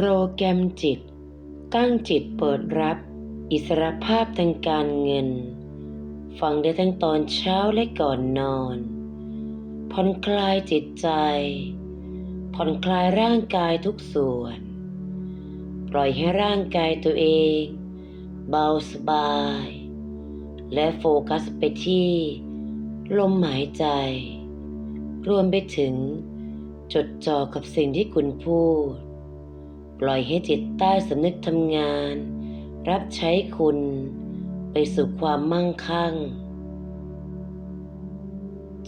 โปรแกรมจิต ตั้งจิตเปิดรับ อิสรภาพทางการเงิน ฟังได้ทั้งตอนเช้าและก่อนนอน ผ่อนคลายจิตใจ ผ่อนคลายร่างกายทุกส่วน ปล่อยให้ร่างกายตัวเอง เบาสบาย และโฟกัสไปที่ ลมหายใจ รวมไปถึงจดจ่อกับสิ่งที่คุณพูด ปล่อยให้จิตใต้สำนึกทำงาน รับใช้คุณ ไปสู่ความมั่งคั่ง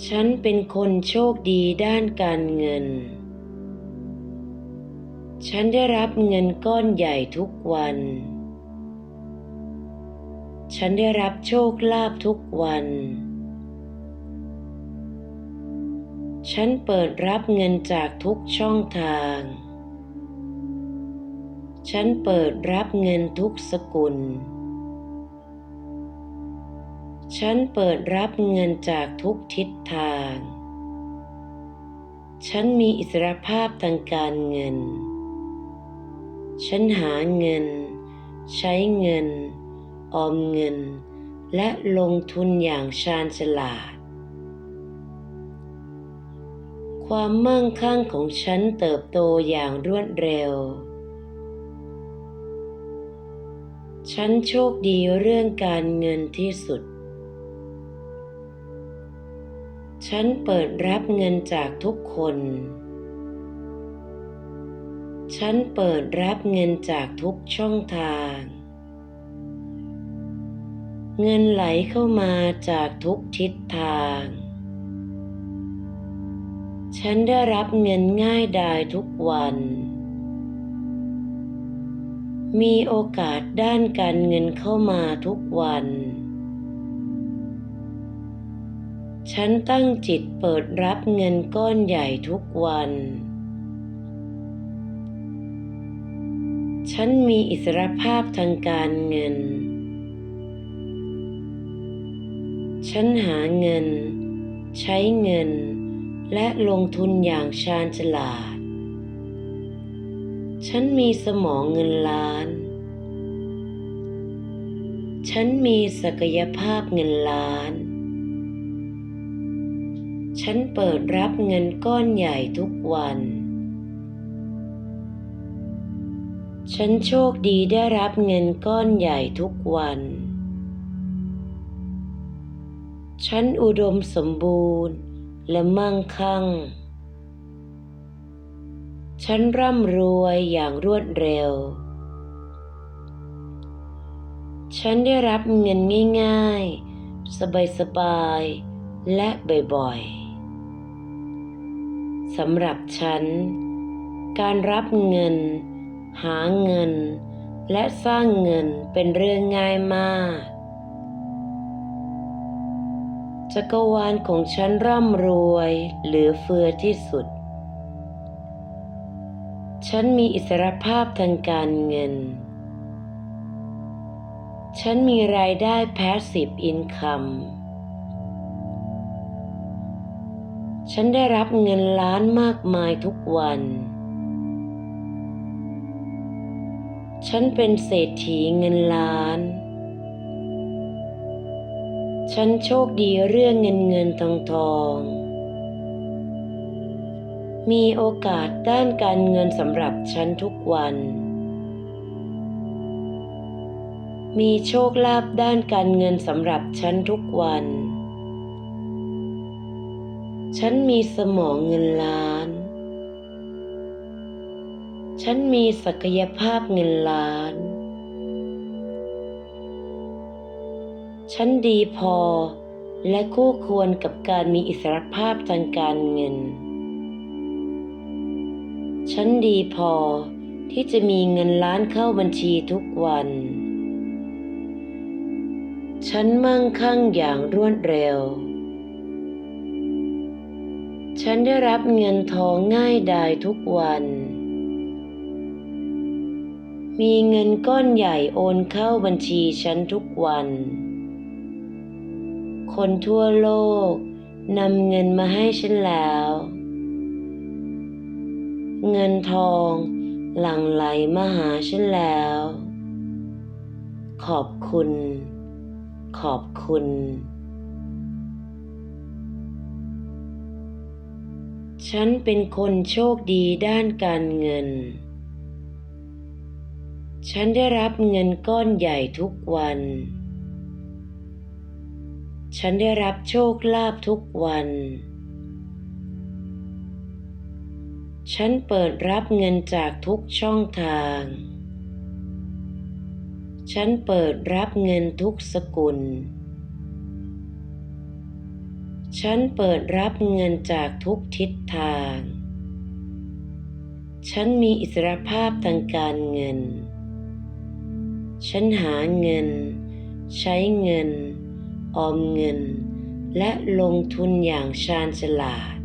ฉันเป็นคนโชคดีด้านการเงิน ฉันได้รับเงินก้อนใหญ่ทุกวัน ฉันได้รับโชคลาภทุกวันฉันเปิดรับเงินจากทุกช่องทาง ฉันเปิดรับเงินทุกสกุล ฉันเปิดรับเงินจากทุกทิศทาง ฉันมีอิสรภาพทางการเงิน ฉันหาเงิน ใช้เงิน ออมเงิน และลงทุนอย่างชาญฉลาด ความมั่งคั่งของฉันเติบโตอย่างรวดเร็ว ฉันโชคดีเรื่องการเงินที่สุด ฉันเปิดรับเงินจากทุกคน ฉันเปิดรับเงินจากทุกช่องทาง เงินไหลเข้ามาจากทุกทิศทาง ฉันได้รับเงินง่ายดายทุกวัน มีโอกาสด้านการเงินเข้ามาทุกวัน ฉันตั้งจิตเปิดรับเงินก้อนใหญ่ทุกวัน ฉันมีอิสรภาพทางการเงิน ฉันหาเงิน ใช้เงิน และลงทุนอย่างชาญฉลาด ฉันมีสมองเงินล้าน ฉันมีศักยภาพเงินล้าน ฉันเปิดรับเงินก้อนใหญ่ทุกวัน ฉันโชคดีได้รับเงินก้อนใหญ่ทุกวัน ฉันอุดมสมบูรณ์และมั่งคั่ง ฉันร่ำรวยอย่างรวดเร็ว ฉันได้รับเงินง่ายๆ สบายๆ และบ่อยๆ สำหรับฉัน การรับเงิน หาเงิน และสร้างเงินเป็นเรื่องง่ายมากจักรวาลของฉันร่ำรวยเหลือเฟือที่สุด ฉันมีอิสรภาพทางการเงิน ฉันมีรายได้ passive income ฉันได้รับเงินล้านมากมายทุกวัน ฉันเป็นเศรษฐีเงินล้าน ฉันโชคดีเรื่องเงินเงินทองทอง มีโอกาสด้านการเงินสำหรับฉันทุกวัน มีโชคลาภด้านการเงินสำหรับฉันทุกวัน ฉันมีสมองเงินล้าน ฉันมีศักยภาพเงินล้าน ฉันดีพอและคู่ควรกับการมีอิสรภาพทางการเงิน ฉันดีพอที่จะมีเงินล้านเข้าบัญชีทุกวัน ฉันมั่งคั่งอย่างรวดเร็ว ฉันได้รับเงินทองง่ายดายทุกวัน มีเงินก้อนใหญ่โอนเข้าบัญชีฉันทุกวัน คนทั่วโลกนำเงินมาให้ฉันแล้ว เงินทองหลั่งไหลมาหาฉันแล้ว ขอบคุณ ขอบคุณ ฉันเป็นคนโชคดีด้านการเงิน ฉันได้รับเงินก้อนใหญ่ทุกวัน ฉันได้รับโชคลาภทุกวัน ฉันเปิดรับเงินจากทุกช่องทาง ฉันเปิดรับเงินทุกสกุล ฉันเปิดรับเงินจากทุกทิศทาง ฉันมีอิสรภาพทางการเงิน ฉันหาเงิน ใช้เงิน ออมเงิน และลงทุนอย่างชาญฉลาด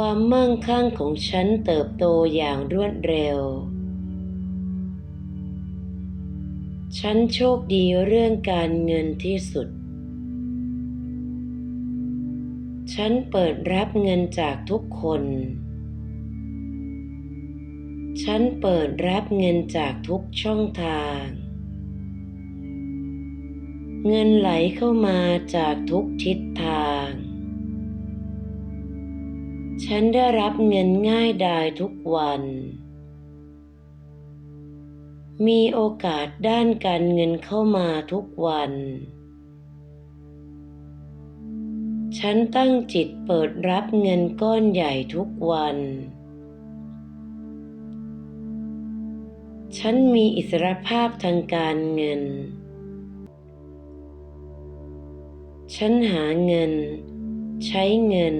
ความมั่งคั่งของฉันเติบโตอย่างรวดเร็ว ฉันโชคดีเรื่องการเงินที่สุด ฉันเปิดรับเงินจากทุกคน ฉันเปิดรับเงินจากทุกช่องทาง เงินไหลเข้ามาจากทุกทิศทาง ฉันได้รับเงินง่ายดายทุกวัน มีโอกาสด้านการเงินเข้ามาทุกวัน ฉันตั้งจิตเปิดรับเงินก้อนใหญ่ทุกวัน ฉันมีอิสรภาพทางการเงิน ฉันหาเงิน ใช้เงิน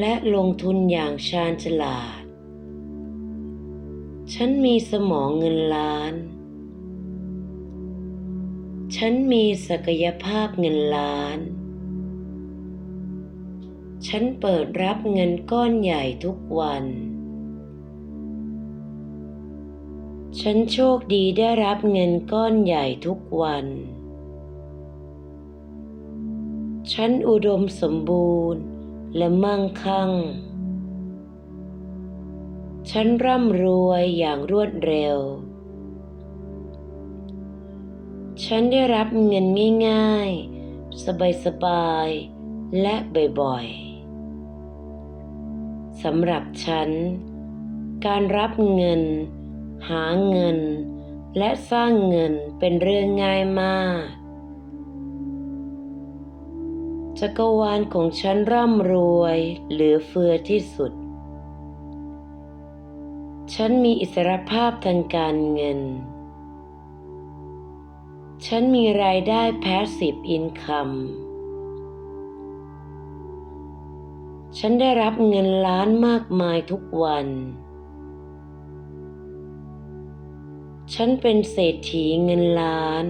และลงทุนอย่างชาญฉลาด ฉันมีสมองเงินล้าน ฉันมีศักยภาพเงินล้าน ฉันเปิดรับเงินก้อนใหญ่ทุกวัน ฉันโชคดีได้รับเงินก้อนใหญ่ทุกวันฉันอุดมสมบูรณ์ และมั่งคั่ง ฉันร่ำรวยอย่างรวดเร็ว ฉันได้รับเงินง่าย ๆ สบายๆ และบ่อยๆ สำหรับฉัน การรับเงิน หาเงิน และสร้างเงินเป็นเรื่องง่ายมาก จักรวาลของฉันร่ำรวยเหลือเฟือที่สุด ฉันมีอิสรภาพทางการเงิน ฉันมีรายได้ passive income ฉันได้รับเงินล้านมากมายทุกวัน ฉันเป็นเศรษฐีเงินล้าน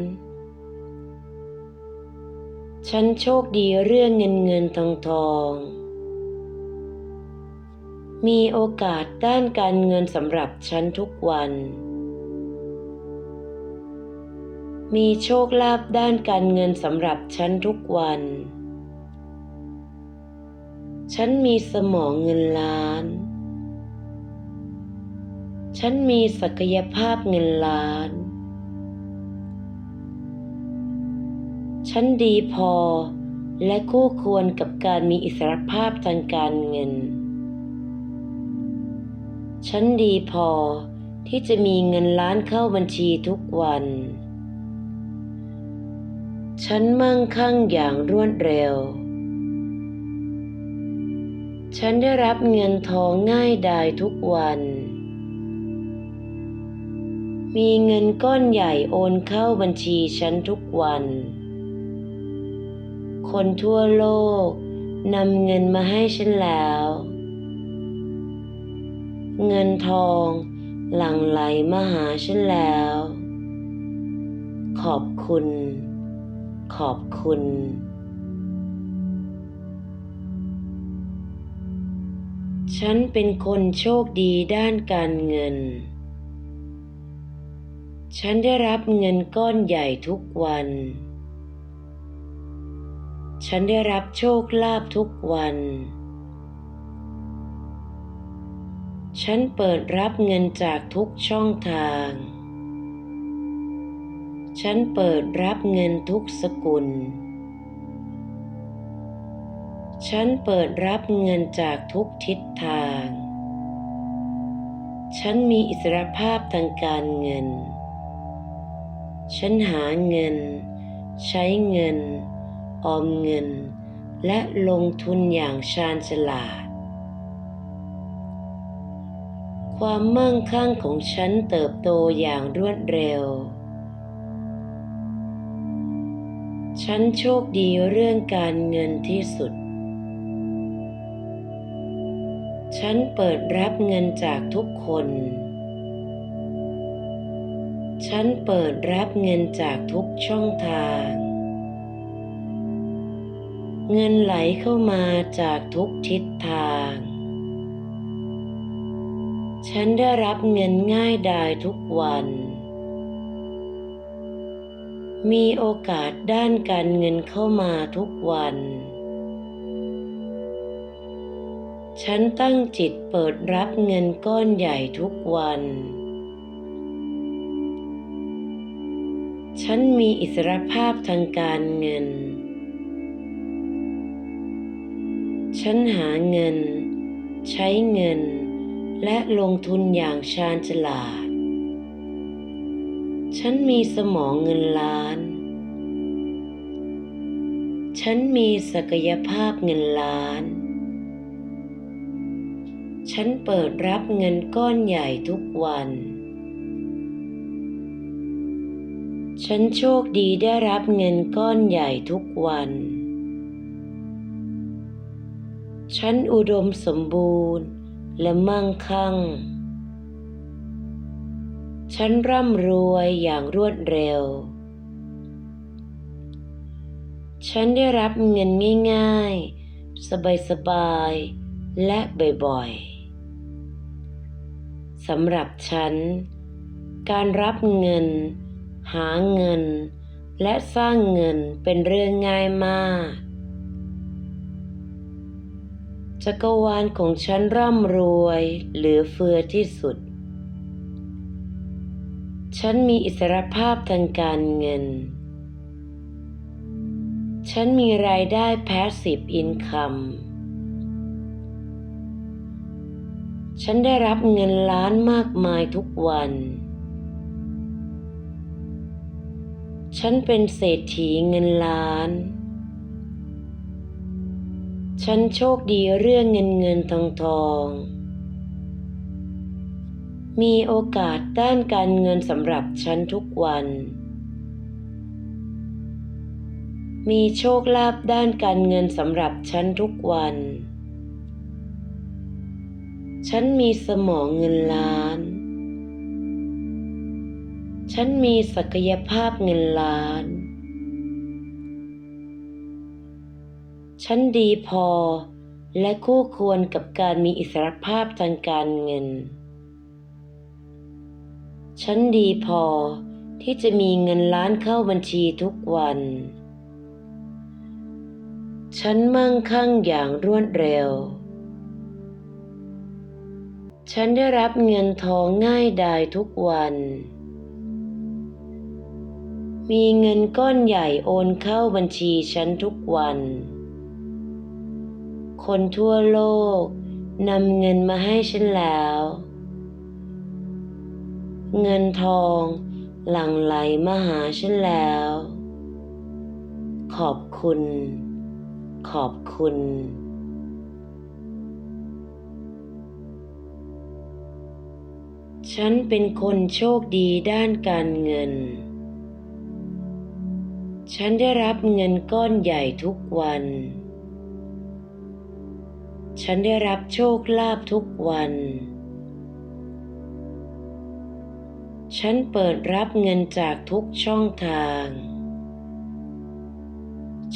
ฉันโชคดีเรื่องเงินเงินทองทอง มีโอกาสด้านการเงินสำหรับฉันทุกวัน มีโชคลาภด้านการเงินสำหรับฉันทุกวัน ฉันมีสมองเงินล้าน ฉันมีศักยภาพเงินล้าน ฉันดีพอ และคู่ควรกับการมีอิสรภาพทางการเงิน ฉันดีพอที่จะมีเงินล้านเข้าบัญชีทุกวัน ฉันมั่งคั่งอย่างรวดเร็ว ฉันได้รับเงินทองง่ายดายทุกวัน มีเงินก้อนใหญ่โอนเข้าบัญชีฉันทุกวัน คนทั่วโลกนำเงินมาให้ฉันแล้ว เงินทองหลั่งไหลมาหาฉันแล้ว ขอบคุณ ขอบคุณ ฉันเป็นคนโชคดีด้านการเงิน ฉันได้รับเงินก้อนใหญ่ทุกวัน ฉันได้รับโชคลาภทุกวัน ฉันเปิดรับเงินจากทุกช่องทาง ฉันเปิดรับเงินทุกสกุล ฉันเปิดรับเงินจากทุกทิศทาง ฉันมีอิสรภาพทางการเงิน ฉันหาเงิน ใช้เงิน ออมเงิน และลงทุนอย่างชาญฉลาด ความมั่งคั่งของฉันเติบโตอย่างรวดเร็ว ฉันโชคดีเรื่องการเงินที่สุด ฉันเปิดรับเงินจากทุกคนฉันเปิดรับเงินจากทุกช่องทาง เงินไหลเข้ามาจากทุกทิศทาง ฉันได้รับเงินง่ายดายทุกวัน มีโอกาสด้านการเงินเข้ามาทุกวัน ฉันตั้งจิตเปิดรับเงินก้อนใหญ่ทุกวัน ฉันมีอิสรภาพทางการเงิน ฉันหาเงิน ใช้เงิน และลงทุนอย่างชาญฉลาด ฉันมีสมองเงินล้าน ฉันมีศักยภาพเงินล้าน ฉันเปิดรับเงินก้อนใหญ่ทุกวัน ฉันโชคดีได้รับเงินก้อนใหญ่ทุกวัน ฉันอุดมสมบูรณ์และมั่งคั่ง ฉันร่ำรวยอย่างรวดเร็ว ฉันได้รับเงินง่ายๆ สบายๆ และบ่อยๆ สำหรับฉัน การรับเงิน หาเงิน และสร้างเงินเป็นเรื่องง่ายมาก จักรวาลของฉันร่ำรวยเหลือเฟือที่สุด ฉันมีอิสรภาพทางการเงิน ฉันมีรายได้ passive income ฉันได้รับเงินล้านมากมายทุกวัน ฉันเป็นเศรษฐีเงินล้าน ฉันโชคดีเรื่องเงินเงินทองทอง มีโอกาสด้านการเงินสำหรับฉันทุกวัน มีโชคลาภด้านการเงินสำหรับฉันทุกวัน ฉันมีสมองเงินล้าน ฉันมีศักยภาพเงินล้าน ฉันดีพอ และคู่ควรกับการมีอิสรภาพทางการเงิน ฉันดีพอที่จะมีเงินล้านเข้าบัญชีทุกวัน ฉันมั่งคั่งอย่างรวดเร็ว ฉันได้รับเงินทองง่ายดายทุกวัน มีเงินก้อนใหญ่โอนเข้าบัญชีฉันทุกวัน คนทั่วโลกนำเงินมาให้ฉันแล้ว เงินทองหลั่งไหลมาหาฉันแล้ว ขอบคุณ ขอบคุณ ฉันเป็นคนโชคดีด้านการเงิน ฉันได้รับเงินก้อนใหญ่ทุกวัน ฉันได้รับโชคลาภทุกวัน ฉันเปิดรับเงินจากทุกช่องทาง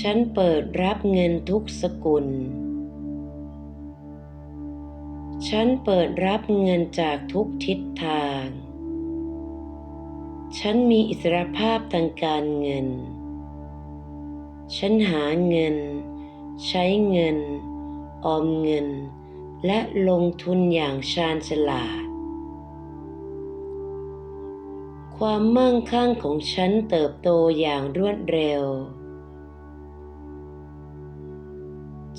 ฉันเปิดรับเงินทุกสกุล ฉันเปิดรับเงินจากทุกทิศทาง ฉันมีอิสรภาพทางการเงิน ฉันหาเงิน ใช้เงิน ออมเงิน และลงทุนอย่างชาญฉลาด ความมั่งคั่งของฉันเติบโตอย่างรวดเร็ว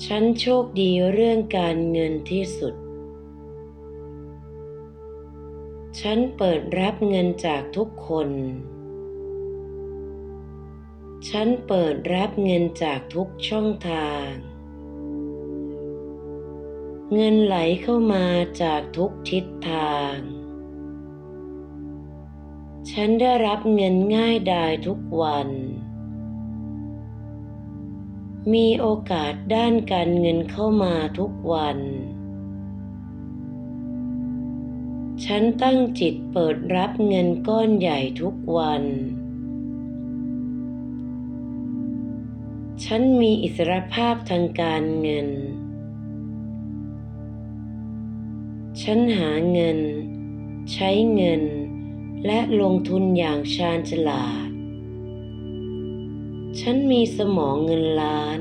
ฉันโชคดีเรื่องการเงินที่สุด ฉันเปิดรับเงินจากทุกคน ฉันเปิดรับเงินจากทุกช่องทาง เงินไหลเข้ามาจากทุกทิศทาง ฉันได้รับเงินง่ายดายทุกวัน มีโอกาสด้านการเงินเข้ามาทุกวัน ฉันตั้งจิตเปิดรับเงินก้อนใหญ่ทุกวัน ฉันมีอิสรภาพทางการเงิน ฉันหาเงิน ใช้เงิน และลงทุนอย่างชาญฉลาด ฉันมีสมองเงินล้าน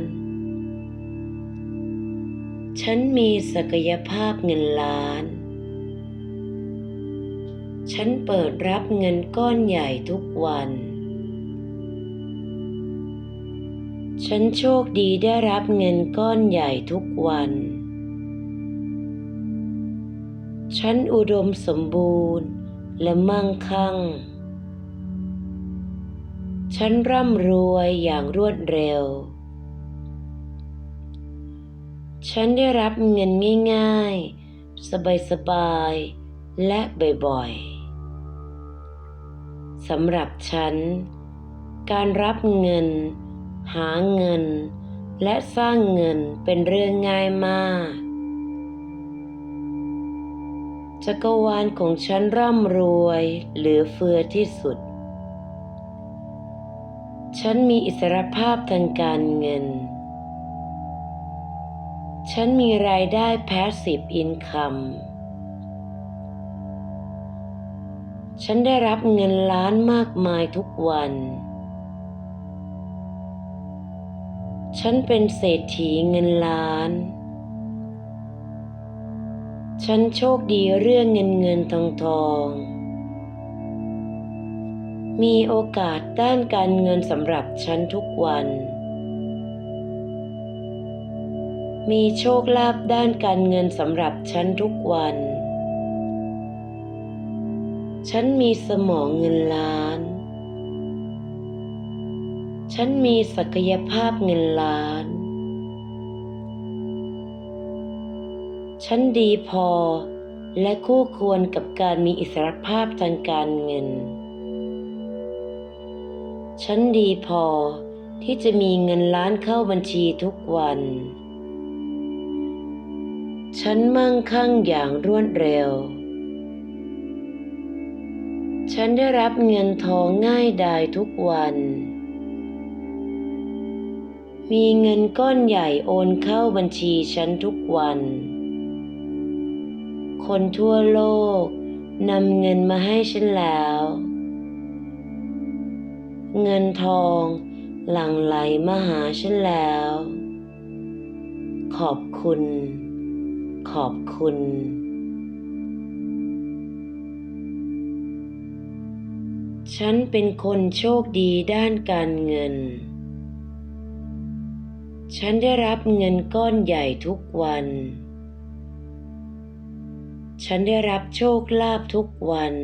ฉันมีศักยภาพเงินล้าน ฉันเปิดรับเงินก้อนใหญ่ทุกวัน ฉันโชคดีได้รับเงินก้อนใหญ่ทุกวัน ฉันอุดมสมบูรณ์และมั่งคั่ง ฉันร่ำรวยอย่างรวดเร็ว ฉันได้รับเงินง่าย ๆ สบายๆ และบ่อยๆ สำหรับฉัน การรับเงิน หาเงิน และสร้างเงินเป็นเรื่องง่ายมาก จักรวาลของฉันร่ำรวยเหลือเฟือที่สุด ฉันมีอิสรภาพทางการเงิน ฉันมีรายได้ passive income ฉันได้รับเงินล้านมากมายทุกวัน ฉันเป็นเศรษฐีเงินล้าน ฉันโชคดีเรื่องเงินเงินทองทอง มีโอกาสด้านการเงินสำหรับฉันทุกวัน มีโชคลาภด้านการเงินสำหรับฉันทุกวัน ฉันมีสมองเงินล้าน ฉันมีศักยภาพเงินล้าน ฉันดีพอ และคู่ควรกับการมีอิสรภาพทางการเงิน ฉันดีพอที่จะมีเงินล้านเข้าบัญชีทุกวัน ฉันมั่งคั่งอย่างรวดเร็ว ฉันได้รับเงินทองง่ายดายทุกวัน มีเงินก้อนใหญ่โอนเข้าบัญชีฉันทุกวัน คนทั่วโลกนำเงินมาให้ฉันแล้ว เงินทองหลั่งไหลมาหาฉันแล้ว ขอบคุณ ขอบคุณ ฉันเป็นคนโชคดีด้านการเงิน ฉันได้รับเงินก้อนใหญ่ทุกวัน ฉันได้รับโชคลาภทุกวัน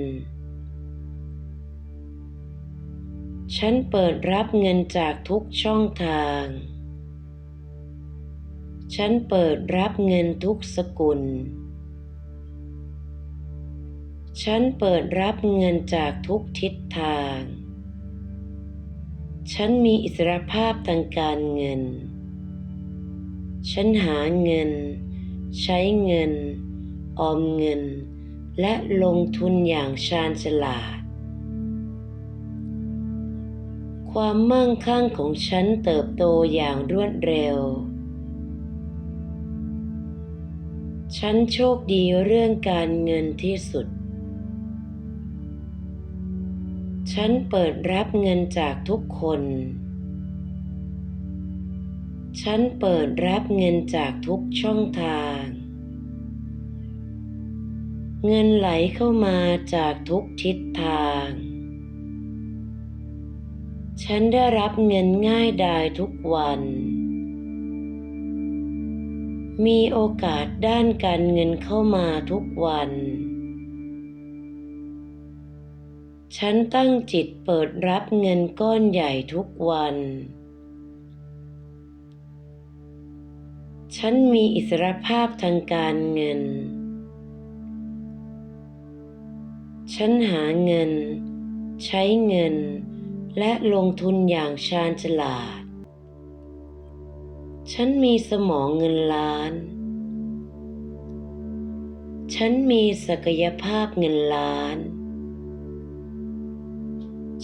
ฉันเปิดรับเงินจากทุกช่องทาง ฉันเปิดรับเงินทุกสกุล ฉันเปิดรับเงินจากทุกทิศทาง ฉันมีอิสรภาพทางการเงิน ฉันหาเงิน ใช้เงิน ออมเงิน และลงทุนอย่างชาญฉลาด ความมั่งคั่งของฉันเติบโตอย่างรวดเร็ว ฉันโชคดีเรื่องการเงินที่สุด ฉันเปิดรับเงินจากทุกคนฉันเปิดรับเงินจากทุกช่องทาง เงินไหลเข้ามาจากทุกทิศทาง ฉันได้รับเงินง่ายดายทุกวัน มีโอกาสด้านการเงินเข้ามาทุกวัน ฉันตั้งจิตเปิดรับเงินก้อนใหญ่ทุกวัน ฉันมีอิสรภาพทางการเงิน ฉันหาเงิน ใช้เงิน และลงทุนอย่างชาญฉลาด ฉันมีสมองเงินล้าน ฉันมีศักยภาพเงินล้าน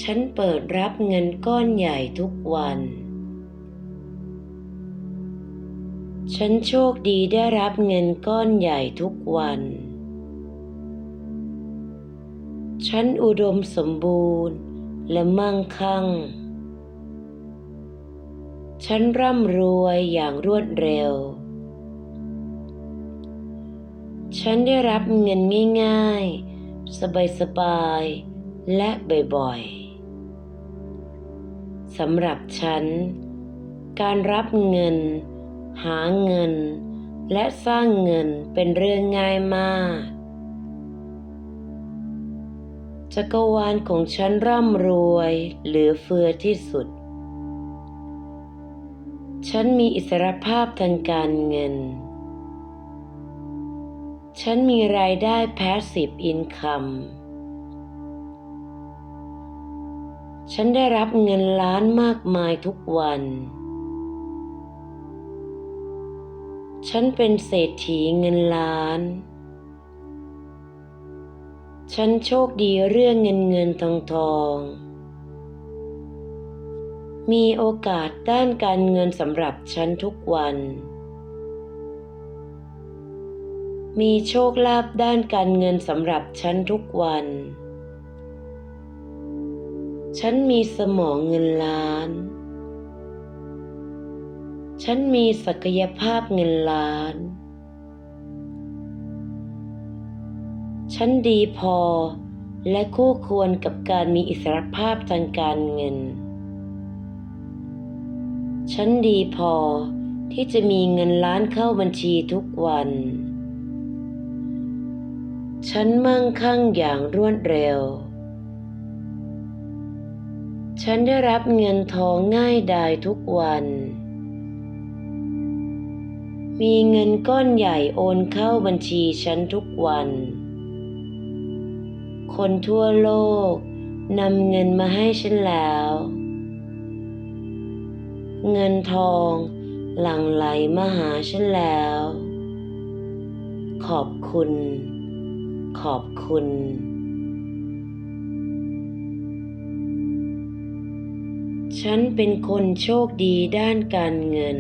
ฉันเปิดรับเงินก้อนใหญ่ทุกวัน ฉันโชคดีได้รับเงินก้อนใหญ่ทุกวัน ฉันอุดมสมบูรณ์และมั่งคั่ง ฉันร่ำรวยอย่างรวดเร็ว ฉันได้รับเงินง่ายๆ สบายๆ และบ่อยๆ สำหรับฉัน การรับเงิน หาเงิน และสร้างเงินเป็นเรื่องง่ายมาก จักรวาลของฉันร่ำรวยเหลือเฟือที่สุด ฉันมีอิสรภาพทางการเงิน ฉันมีรายได้ passive income ฉันได้รับเงินล้านมากมายทุกวัน ฉันเป็นเศรษฐีเงินล้าน ฉันโชคดีเรื่องเงินเงินทองทอง มีโอกาสด้านการเงินสำหรับฉันทุกวัน มีโชคลาภด้านการเงินสำหรับฉันทุกวัน ฉันมีสมองเงินล้าน ฉันมีศักยภาพเงินล้าน ฉันดีพอ และคู่ควรกับการมีอิสรภาพทางการเงิน ฉันดีพอที่จะมีเงินล้านเข้าบัญชีทุกวัน ฉันมั่งคั่งอย่างรวดเร็ว ฉันได้รับเงินทองง่ายดายทุกวัน มีเงินก้อนใหญ่โอนเข้าบัญชีฉันทุกวัน คนทั่วโลกนำเงินมาให้ฉันแล้ว เงินทองหลั่งไหลมาหาฉันแล้ว ขอบคุณ ขอบคุณฉันเป็นคนโชคดีด้านการเงิน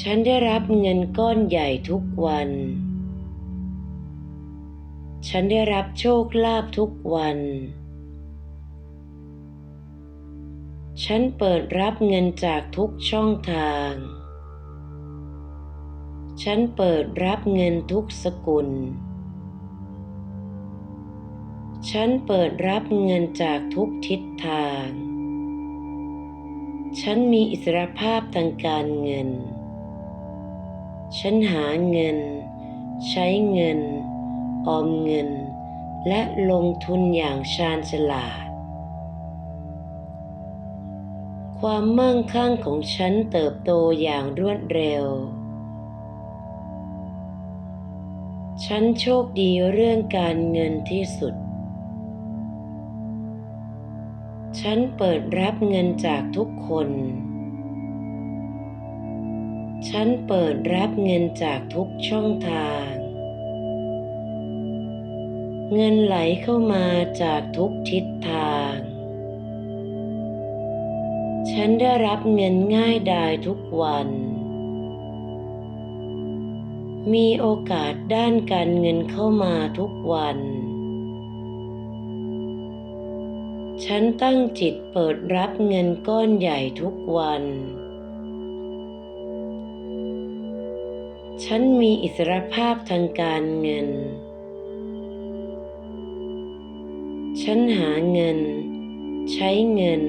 ฉันได้รับเงินก้อนใหญ่ทุกวัน ฉันได้รับโชคลาภทุกวัน ฉันเปิดรับเงินจากทุกช่องทาง ฉันเปิดรับเงินทุกสกุล ฉันเปิดรับเงินจากทุกทิศทาง ฉันมีอิสรภาพทางการเงิน ฉันหาเงิน ใช้เงิน ออมเงิน และลงทุนอย่างชาญฉลาด ความมั่งคั่งของฉันเติบโตอย่างรวดเร็ว ฉันโชคดีเรื่องการเงินที่สุด ฉันเปิดรับเงินจากทุกคน ฉันเปิดรับเงินจากทุกช่องทาง เงินไหลเข้ามาจากทุกทิศทาง ฉันได้รับเงินง่ายดายทุกวัน มีโอกาสด้านการเงินเข้ามาทุกวัน ฉันตั้งจิตเปิดรับเงินก้อนใหญ่ทุกวัน ฉันมีอิสรภาพทางการเงิน ฉันหาเงิน ใช้เงิน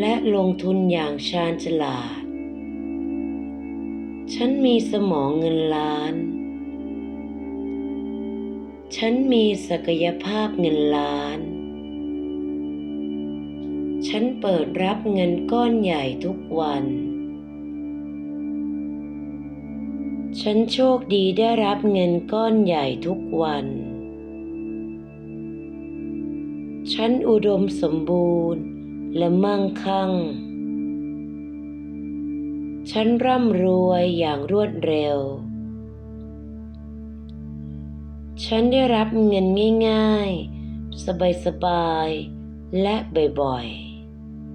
และลงทุนอย่างชาญฉลาด ฉันมีสมองเงินล้าน ฉันมีศักยภาพเงินล้าน ฉันเปิดรับเงินก้อนใหญ่ทุกวัน ฉันโชคดีได้รับเงินก้อนใหญ่ทุกวัน ฉันอุดมสมบูรณ์และมั่งคั่ง ฉันร่ำรวยอย่างรวดเร็ว ฉันได้รับเงินง่าย ๆ สบายๆ และบ่อย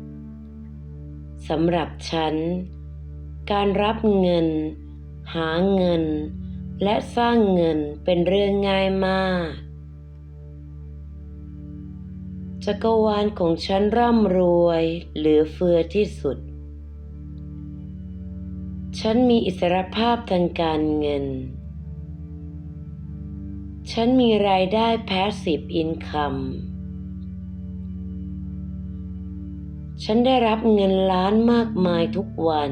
ๆ สำหรับฉัน การรับเงิน หาเงิน และสร้างเงินเป็นเรื่องง่ายมาก จักรวาลของฉันร่ำรวยเหลือเฟือที่สุด ฉันมีอิสรภาพทางการเงิน ฉันมีรายได้ passive income ฉันได้รับเงินล้านมากมายทุกวัน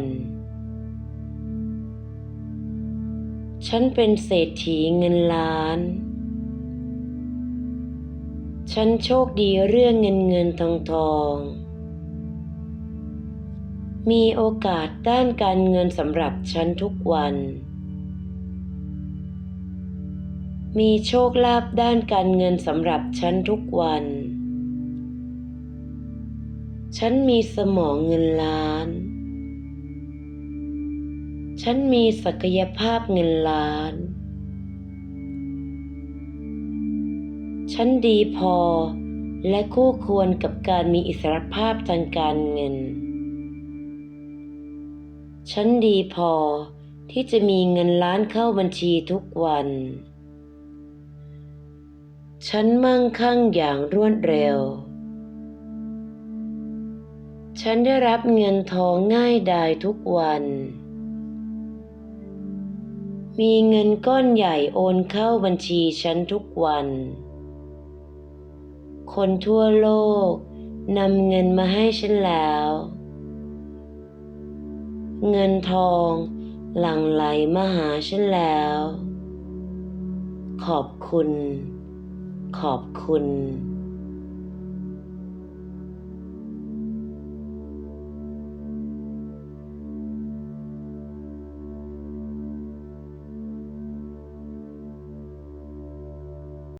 ฉันเป็นเศรษฐีเงินล้าน ฉันโชคดีเรื่องเงินเงินทองทอง มีโอกาสด้านการเงินสำหรับฉันทุกวัน มีโชคลาภด้านการเงินสำหรับฉันทุกวัน ฉันมีสมองเงินล้าน ฉันมีศักยภาพเงินล้าน ฉันดีพอ และคู่ควรกับการมีอิสรภาพทางการเงิน ฉันดีพอที่จะมีเงินล้านเข้าบัญชีทุกวัน ฉันมั่งคั่งอย่างรวดเร็ว ฉันได้รับเงินทองง่ายดายทุกวัน มีเงินก้อนใหญ่โอนเข้าบัญชีฉันทุกวัน คนทั่วโลกนำเงินมาให้ฉันแล้ว เงินทองหลั่งไหลมาหาฉันแล้ว ขอบคุณ ขอบคุณ